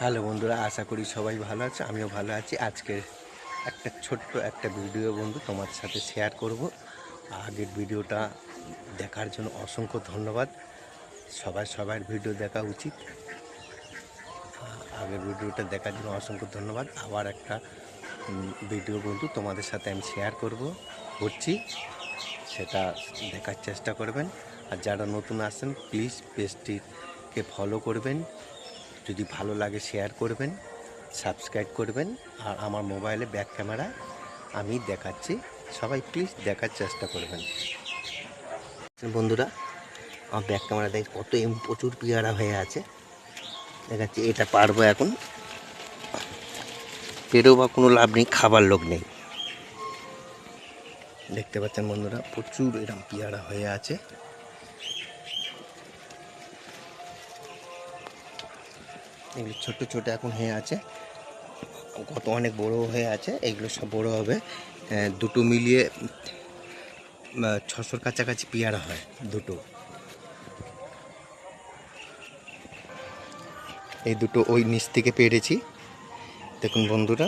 Hello বন্ধুরা, আশা করি সবাই ভালো আছে, আমিও ভালো আছি। আজকে একটা ছোট্ট একটা ভিডিও বন্ধু তোমার সাথে শেয়ার করব। আগের ভিডিওটা দেখার জন্য অসংখ্য ধন্যবাদ। সবাই, সবার ভিডিও দেখা উচিত। আগের ভিডিওটা দেখার জন্য অসংখ্য ধন্যবাদ। আবার একটা ভিডিও বন্ধু তোমাদের সাথে আমি শেয়ার করব, করছি। সেটা দেখার চেষ্টা করবেন। আর যারা নতুন আসেন প্লিজ পেজটিকে ফলো করবেন। যদি ভালো লাগে শেয়ার করবেন সাবস্ক্রাইব করবেন, আর আমার মোবাইলে ব্যাক ক্যামেরা আমি দেখাচ্ছি। সবাই প্লিজ দেখার চেষ্টা করবেন। বন্ধুরা, আমার ব্যাক ক্যামেরা দেখ, কত এম প্রচুর পেয়ারা হয়ে আছে। দেখাচ্ছি, এটা পারব এখন। পেরেও বা কোনো লাভ নেই, খাবার লোক নেই। দেখতে পাচ্ছেন বন্ধুরা, প্রচুর এরকম পেয়ারা হয়ে আছে। এগুলো ছোট ছোট এখন হয়ে আছে, কত অনেক বড় হয়ে আছে, এগুলো সব বড় হবে। দুটো মিলিয়ে ছশোর কাছাকাছি পেয়ারা হয়, দুটো। এই দুটো ওই নিচ থেকে পেরেছি। দেখুন বন্ধুরা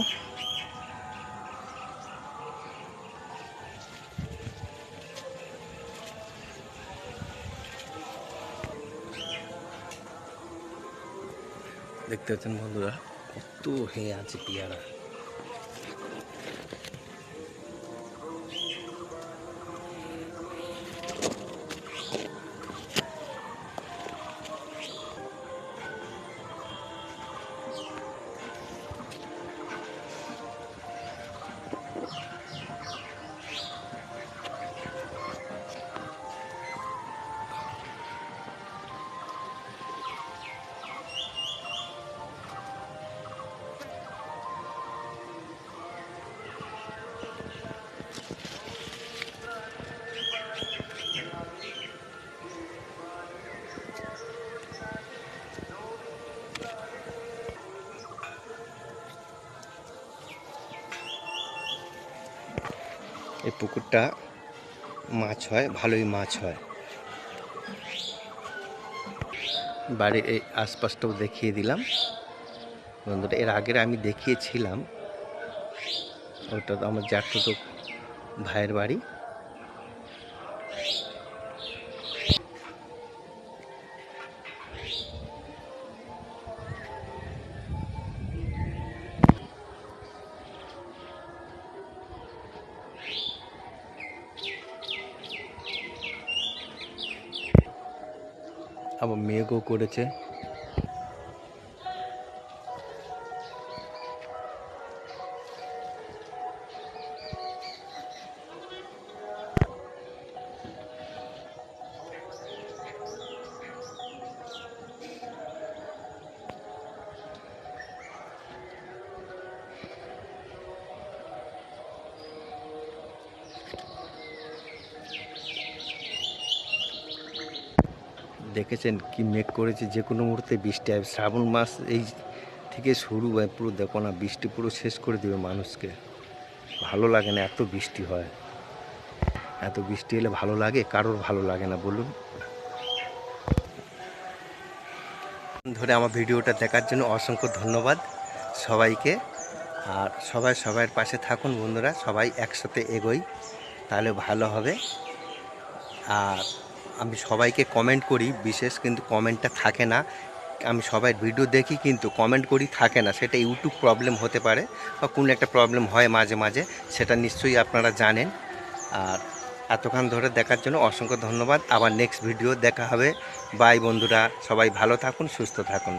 দেখতে পাচ্ছেন বন্ধুরা কত হয়ে আছে পেয়ারা। এই পুকুরটা মাছ হয়, ভালোই মাছ হয়। বাড়ির এই আশপাশটাও দেখিয়ে দিলাম। বন্ধুটা এর আগের আমি দেখিয়েছিলাম, ওটা তো আমার জ্যাঠতো ভাইয়ের বাড়ি। আবার মেঘও করেছে। দেখেছেন কি মেঘ করেছে যে কোনো মুহূর্তে বৃষ্টি হবে। শ্রাবণ মাস এই থেকে শুরু হয় পুরো দেখো না, বৃষ্টি পুরো শেষ করে দেবে মানুষকে। ভালো লাগে না, এত বৃষ্টি হয়। এত বৃষ্টি এলে ভালো লাগে, কারোর ভালো লাগে না, বলুন। ধরে আমার ভিডিওটা দেখার জন্য অসংখ্য ধন্যবাদ সবাইকে। আর সবাই সবার পাশে থাকুন বন্ধুরা, সবাই একসাথে এগোই, তাহলে ভালো হবে। আর আমি সবাইকে কমেন্ট করি, বিশেষ কিন্তু কমেন্টটা থাকে না। আমি সবাই ভিডিও দেখি কিন্তু কমেন্ট করি থাকে না। সেটা ইউটিউব প্রবলেম হতে পারে বা কোনো একটা প্রবলেম হয় মাঝে মাঝে, সেটা নিশ্চয়ই আপনারা জানেন। আর এতক্ষণ ধরে দেখার জন্য অসংখ্য ধন্যবাদ। আবার নেক্সট ভিডিও দেখা হবে। বাই বন্ধুরা, সবাই ভালো থাকুন, সুস্থ থাকুন।